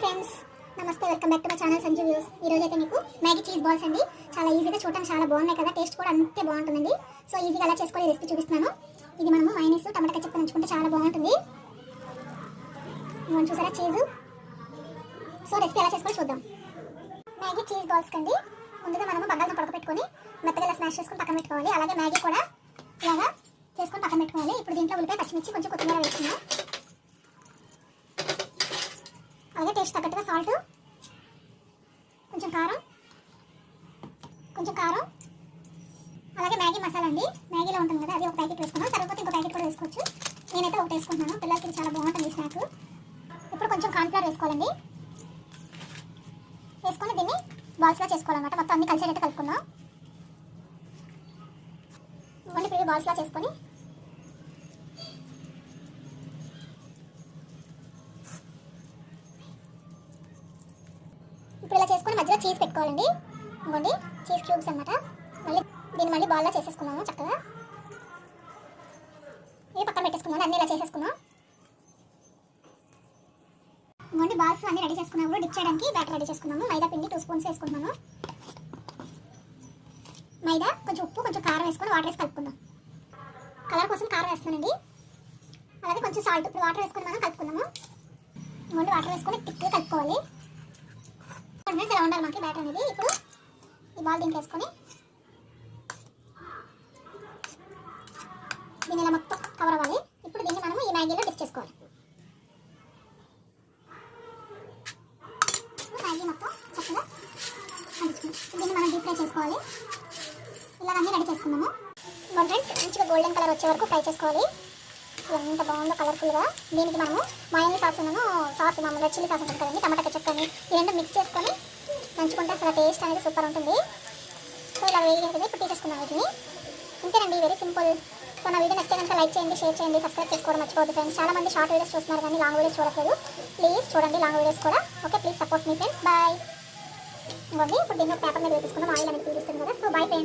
Friends నమస్తే welcome back to my channel Sanju views ఈరోజు అయితే మీకు మ్యాగీ చీజ్ బాల్స్ అండి. చాలా ఈజీగా చూడటం చాలా బాగున్నాయి కదా టేస్ట్ కూడా అంతే బాగుంటుందండి. సో ఈజీగా అలా చేసుకోవాలి రెసిపీ చూపిస్తున్నాను. ఇది మనము మైనీస్ టమాటా కచ్చప్ నంచుకుంటే చాలా బాగుంటుంది. మనం చూసారా చీజ్ సో రెసిపీ ఎలా చేసుకోవాలి చూద్దాం. మ్యాగీ చీజ్ బాల్స్ కండి. ముందుగా మనము పడక పెట్టుకొని మెత్తగా ఇలా స్మాష్ చేసుకొని పక్కన పెట్టుకోవాలి. అలాగే మ్యాగీ కూడా ఇలాగా చేసుకొని పక్కన పెట్టుకోవాలి. ఇప్పుడు దీంట్లో ఉల్లిపాయ పచ్చిమిర్చి కొంచెం కొత్తిమీర వేసుకున్నాం అలాగే టేస్ట్ తగ్గట్టుగా సాల్ట్ కొంచెం కారం. కొంచెం కారం. అలాగే మ్యాగీ మసాలా అండి. మ్యాగీలో ఉంటుంది కదా అది ఒక ప్యాకెట్ వేసుకున్నాను తర్వాత ఇంకో ప్యాకెట్ కూడా వేసుకోవచ్చు. నేనైతే ఒకటి వేసుకుంటున్నాను. పిల్లలకి చాలా బాగుంటుంది స్నాక్ ఇప్పుడు కొంచెం కాన్ఫ్లవర్ వేసుకోవాలండి. వేసుకొని దీన్ని బాల్స్లా చేసుకోవాలన్నమాట. మొత్తం అన్ని కలిసేటట్టు కలుపుకుందాం. ఇవ్వండి ఇప్పుడు బాల్స్లా చేసుకొని చేసుకొని మధ్యలో చీజ్ పెట్టుకోవాలండి. ఇంకోండి చీజ్ క్యూబ్స్ అన్నమాట. మళ్ళీ దీన్ని మళ్ళీ బాల్లో చేసేసుకున్నాము చక్కగా. ఇవి పక్కన పెట్టేసుకున్నాను అన్నీ ఇలా చేసేసుకున్నాం ఇంకోండి బాల్స్ అన్ని రెడీ చేసుకున్నాము డిప్ చేయడానికి బ్యాటర్ రెడీ చేసుకున్నాము. మైదా పిండి టూ స్పూన్స్ వేసుకున్నాము మైదా కొంచెం ఉప్పు కొంచెం కారం వేసుకొని వాటర్ వేసి కలుపుకుందాం. కలర్ కోసం కారం వేస్తున్నానండి. అలాగే కొంచెం సాల్ట్ ఇప్పుడు వాటర్ వేసుకొని మనం కలుపుకుందాము. ఇంకోండి వాటర్ వేసుకొని తిక్గా కలుపుకోవాలి. ఇలా ఉండాలి మనకి బ్యాటర్ అనేది ఇప్పుడు ఈ బాల్ దీనికి వేసుకొని దీన్ని ఇలా మొత్తం కవర్ అవ్వాలి. ఇప్పుడు దీన్ని మనము ఈ మ్యాగీలో డిప్ చేసుకోవాలి. మ్యాగీ మొత్తం చక్కగా దీన్ని మనం డీప్ ఫ్రై చేసుకోవాలి. ఇలా అన్నీ రెడీ చేసుకున్నాము వన్ ఫ్రెండ్స్ మంచిగా గోల్డెన్ కలర్ వచ్చే వరకు ఫ్రై చేసుకోవాలి. ఎంత బాగుందో కలర్ఫుల్గా దీనికి మనము మాయని సాస్ ఉన్నాను. సాస్ మామూలుగా చిల్లీ సాస్ ఉంటుంది కదండి టమాటా కెచప్ కానీ ఈ రెండు మిక్స్ చేసుకొని నంచుకుంటే అసలు టేస్ట్ అనేది సూపర్ ఉంటుంది. సో ఇలా వేడి ఇప్పుడు తీసేసుకున్నాం వీటిని. ఇంతేనండి వెరీ సింపుల్ సో నా వీడియో నచ్చితే కనుక లైక్ చేయండి షేర్ చేయండి సబ్స్క్రైబ్ చేసుకోవడం మర్చిపోద్దు ఫ్రెండ్స్ చాలా మంది షార్ట్ వీడియోస్ చూస్తున్నారు కానీ లాంగ్ వీడియోస్ చూడట్లేదు. ప్లీజ్ చూడండి లాంగ్ వీడియోస్ కూడా. ఓకే ప్లీజ్ సపోర్ట్ మీ ఫ్రెండ్స్ బాయ్ ఇవ్వండి ఇప్పుడు దీన్ని పేపర్ మీద వేసుకుందాం ఆయిల్ అనేది తీరుస్తుంది కదా. So bye friends